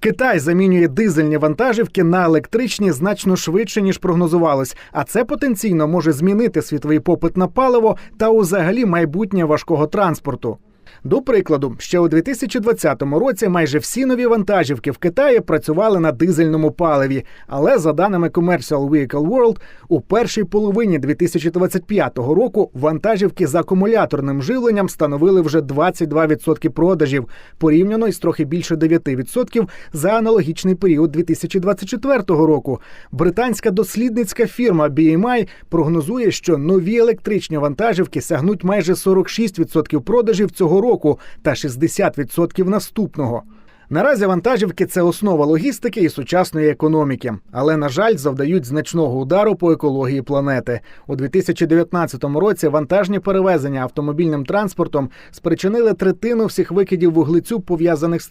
Китай замінює дизельні вантажівки на електричні значно швидше ніж прогнозувалось. А це потенційно може змінити світовий попит на паливо та узагалі майбутнє важкого транспорту. До прикладу, ще у 2020 році майже всі нові вантажівки в Китаї працювали на дизельному паливі. Але за даними Commercial Vehicle World, у першій половині 2025 року вантажівки з акумуляторним живленням становили вже 22% продажів, порівняно із трохи більше 9% за аналогічний період 2024 року. Британська дослідницька фірма BMI прогнозує, що нові електричні вантажівки сягнуть майже 46% продажів цього року та 60% наступного. Наразі вантажівки це основа логістики і сучасної економіки, але на жаль, завдають значного удару по екології планети. У 2019 році вантажні перевезення автомобільним транспортом спричинили третину всіх викидів вуглецю пов'язаних з